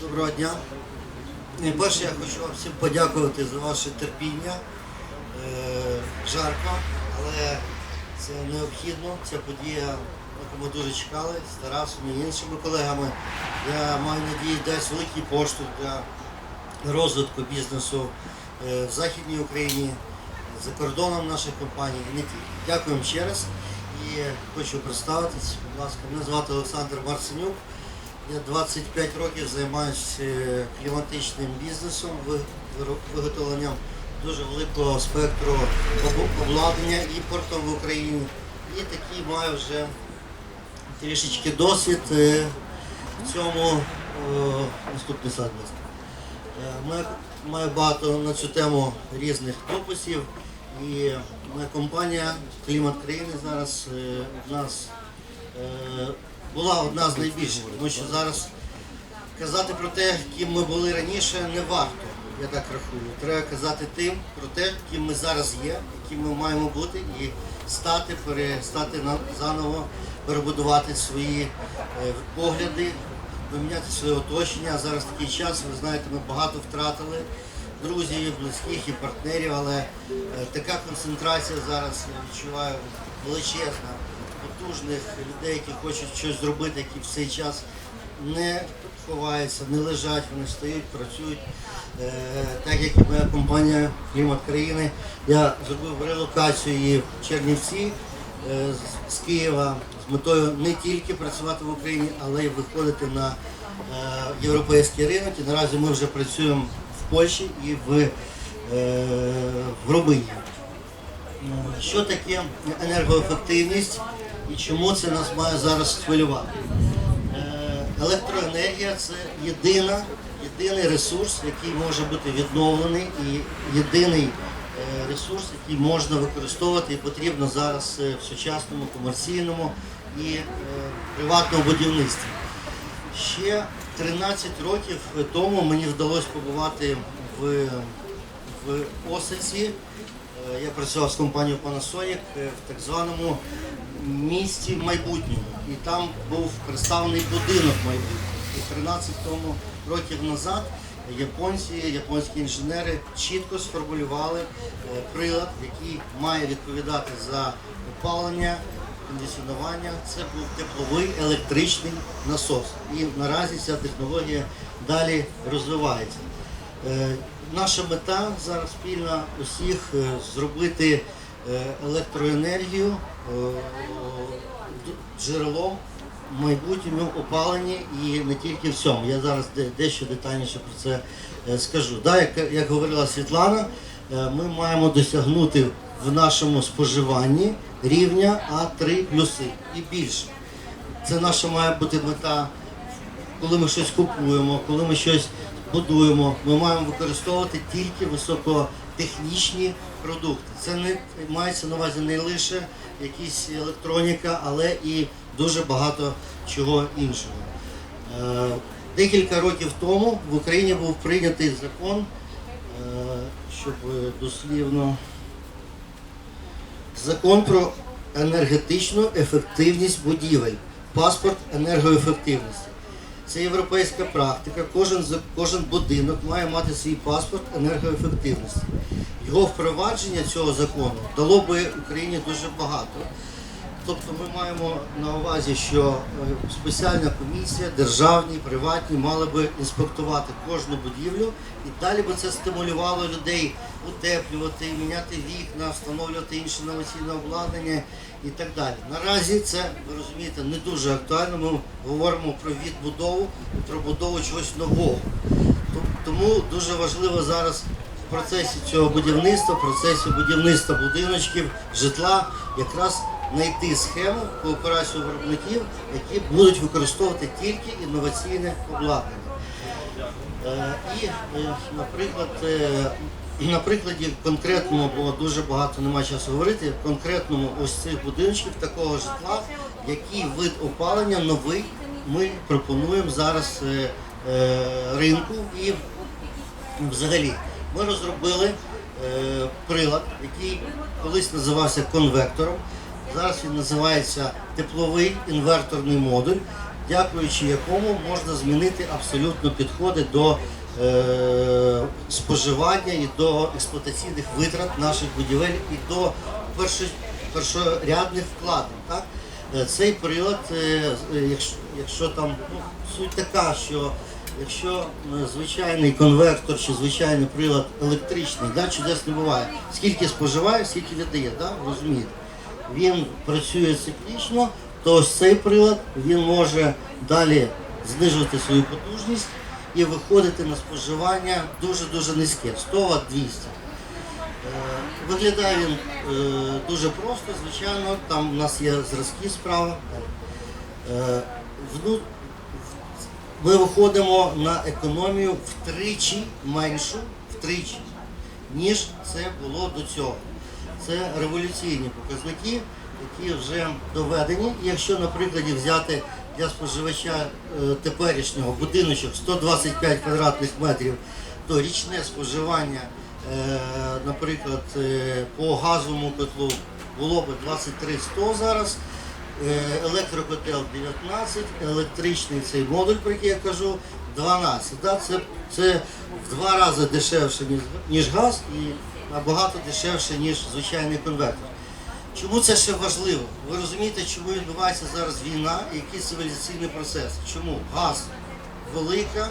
Доброго дня. Найперше я хочу вам всім подякувати за ваше терпіння. Е, Жарко, але це необхідно. Ця подія, яку ми дуже чекали з Тарасом і іншими колегами. Я маю надію, дасть великий поштовх для розвитку бізнесу е, в Західній Україні, за кордоном наших компаній і не. Дякуємо ще раз. І хочу представитись, будь ласка, мене звати Олександр Марценюк. Я 25 років займаюся е, кліматичним бізнесом, виготовленням дуже великого спектру обладнання імпортом в Україні. І такий маю вже трішечки досвід е, в цьому е, наступний Ми маю багато на цю тему різних дописів. І моя компанія Клімат країни зараз в нас була одна з найбільших, тому що зараз казати про те, ким ми були раніше, не варто. Я так рахую. Треба казати тим про те, ким ми зараз є, яким ми маємо бути, і стати, перестати заново перебудувати свої е, погляди, поміняти своє оточення. Зараз такий час, ви знаєте, ми багато втратили друзів, близьких і партнерів, але е, така концентрація зараз я відчуваю величезна, потужних людей, які хочуть щось зробити, які в цей час не ховаються, не лежать, вони стоять, працюють. Е, Так як і моя компанія Клімат країни, я зробив релокацію її в Чернівці е, з- Києва з метою не тільки працювати в Україні, але й виходити на е, європейський ринок. І наразі ми вже працюємо в Польщі і в, в Румунії. Е, Що таке енергоефективність і чому це нас має зараз хвилювати? Е, Електроенергія це єдина, єдиний ресурс, який може бути відновлений і єдиний е, ресурс, який можна використовувати і потрібно зараз е, в сучасному комерційному і приватному будівництві. Ще 13 років тому мені вдалося побувати в, в Осиці. Я працював з компанією Panasonic в так званому місті майбутньому. І там був представлений будинок майбутнього. І 13 тому років назад японці, японські інженери чітко сформулювали е, прилад, який має відповідати за опалення, кондиціонування. Це був тепловий електричний насос. І наразі ця технологія далі розвивається. Е, Наша мета зараз спільна усіх е, зробити електроенергію е, джерелом в майбутньому опаленні і не тільки в цьому. Я зараз дещо детальніше про це е, скажу. Да, як, як говорила Світлана, е, ми маємо досягнути в нашому споживанні рівня А3 плюси і більше. Це наша має бути мета коли ми щось купуємо, коли ми щось будуємо, ми маємо використовувати тільки високотехнічні продукти. Це не мається на увазі не лише якісь електроніка, але і дуже багато чого іншого. Е, Декілька років тому в Україні був прийнятий закон, е, щоб е, дослівно закон про енергетичну ефективність будівель, паспорт енергоефективності. Це європейська практика. Кожен, кожен будинок має мати свій паспорт енергоефективності. Його впровадження цього закону дало би Україні дуже багато. Тобто ми маємо на увазі, що е, спеціальна комісія, державні, приватні, мали би інспектувати кожну будівлю і далі би це стимулювало людей утеплювати, міняти вікна, встановлювати інше інноваційне обладнання і так далі. Наразі це, ви розумієте, не дуже актуально. Ми говоримо про відбудову і про будову чогось нового. Тому дуже важливо зараз в процесі цього будівництва, в процесі будівництва будиночків, житла, якраз знайти схему кооперацію виробників, які будуть використовувати тільки інноваційне обладнання. Е, І, е, наприклад, е, на прикладі конкретному, бо дуже багато немає часу говорити, конкретному ось цих будиночків такого житла, який вид опалення новий ми пропонуємо зараз ринку і взагалі ми розробили прилад, який колись називався конвектором. Зараз він називається тепловий інверторний модуль. дякуючи якому можна змінити абсолютно підходи до е, споживання і до експлуатаційних витрат наших будівель і до першо, першорядних вкладень. Так? Е, Цей прилад, е, е, якщо, якщо там ну, суть така, що якщо е, звичайний конвертор чи звичайний прилад електричний, да, чудес не буває. Скільки споживає, скільки віддає, да? розумієте? Він працює циклічно, то ось цей прилад він може далі знижувати свою потужність і виходити на споживання дуже-дуже низьке, 100 Вт 200. Е, Виглядає він е, дуже просто, звичайно, там у нас є зразки справа. Е, Ми виходимо на економію втричі меншу, втричі, ніж це було до цього. Це революційні показники, які вже доведені. Якщо, на прикладі, взяти для споживача е, теперішнього будиночок 125 квадратних метрів, то річне споживання, е, наприклад, е, по газовому котлу було б 23 100 зараз. Електрокотел 19, електричний цей модуль, про який я кажу, 12. Це, це в два рази дешевше, ніж газ, і набагато дешевше, ніж звичайний конвертер. Чому це ще важливо? Ви розумієте, чому відбувається зараз війна і який цивілізаційний процес? Чому газ велика е,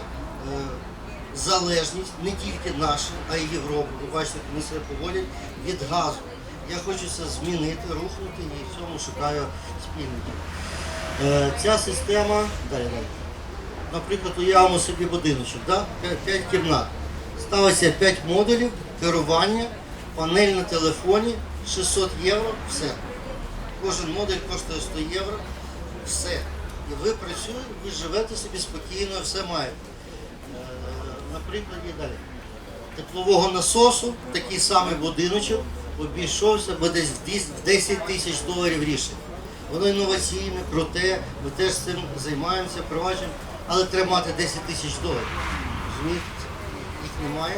залежність не тільки наша, а й Європи. Ви бачите, вони себе поводять від газу. Я хочу це змінити, рухнути і в цьому шукаю спільників. Е, ця система, далі, далі. Наприклад, уявимо собі будиночок, да? 5 кімнат. Ставиться 5 модулів, керування, панель на телефоні, 600 євро, все. Кожен модуль коштує 100 євро, все. І ви працюєте, ви живете собі спокійно, все маєте. Е, Наприклад, і далі. Теплового насосу, такий самий будиночок, обійшовся би десь в в 10 тисяч доларів рішення. Воно інноваційне, круте, ми теж цим займаємося, проваджуємо, але треба мати 10 тисяч доларів. Розумієте? Їх немає.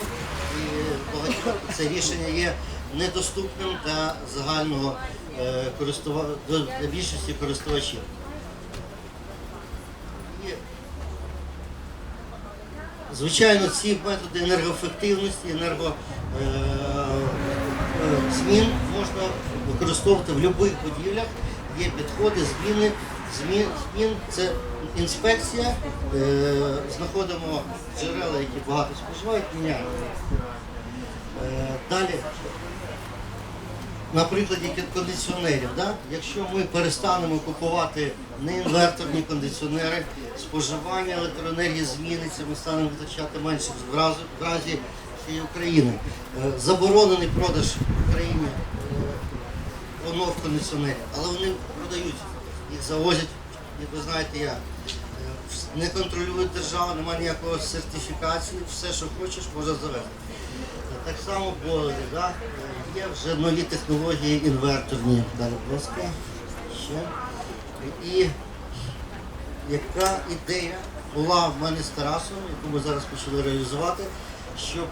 Багатьох це рішення є недоступним для загального е, користува... для більшості користувачів. Звичайно, ці методи енергоефективності, енерго е, е, можна використовувати в будь-яких будівлях. Є підходи, зміни, змін, змін це інспекція, е, знаходимо джерела, які багато споживають, міняємо. Е, далі, на прикладі кондиціонерів, да? якщо ми перестанемо купувати не інверторні кондиціонери, споживання електроенергії зміниться, ми станемо витрачати менше в разі, в всієї України. Е, Заборонений продаж в Україні онов кондиціонерів, але вони продаються, їх завозять, як ви знаєте, як. Е, Не контролює держава, немає ніякої сертифікації, все, що хочеш, можна завести. Так само бойлери, да? Е, є вже нові технології інверторні. Далі. Ще. І яка ідея була в мене з Тарасом, яку ми зараз почали реалізувати, щоб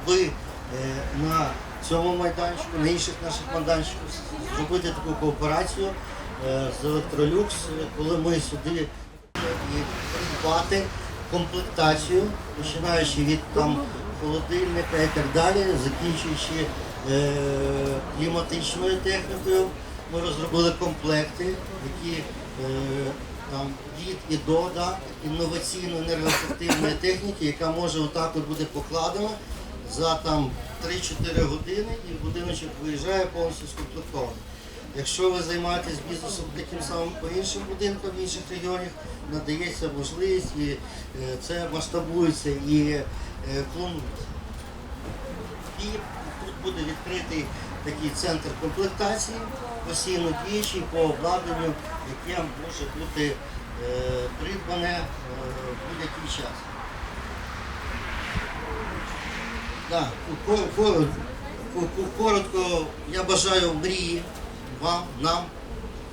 на цьому майданчику, на інших наших майданчиках зробити таку кооперацію е, з Electrolux, е, коли ми сюди придбати комплектацію, починаючи від там холодильника і так далі, закінчуючи е, кліматичною технікою. Ми розробили комплекти, які е, там від і до да, інноваційно енергоефективної техніки, яка може отак от буде покладена за там 3-4 години і будиночок виїжджає повністю скомплектований. Якщо ви займаєтесь бізнесом таким самим по іншим будинкам в інших регіонах, надається можливість і е, це масштабується і е. І тут буде відкритий такий центр комплектації, постійно діючий по обладнанню, яке може бути е, придбане в будь-який час. Да, ко- ко- ко- ко- коротко, я бажаю мрії вам, нам,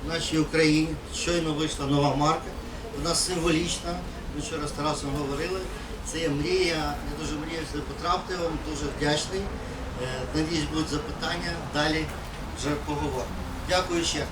нашій Україні. Щойно вийшла нова марка. Вона символічна. Ми вчора з Тарасом говорили. Це є мрія. Я дуже мрію що потрапити. Вам дуже вдячний. Е, Надіюсь, будуть запитання. Далі вже поговоримо. Дякую ще.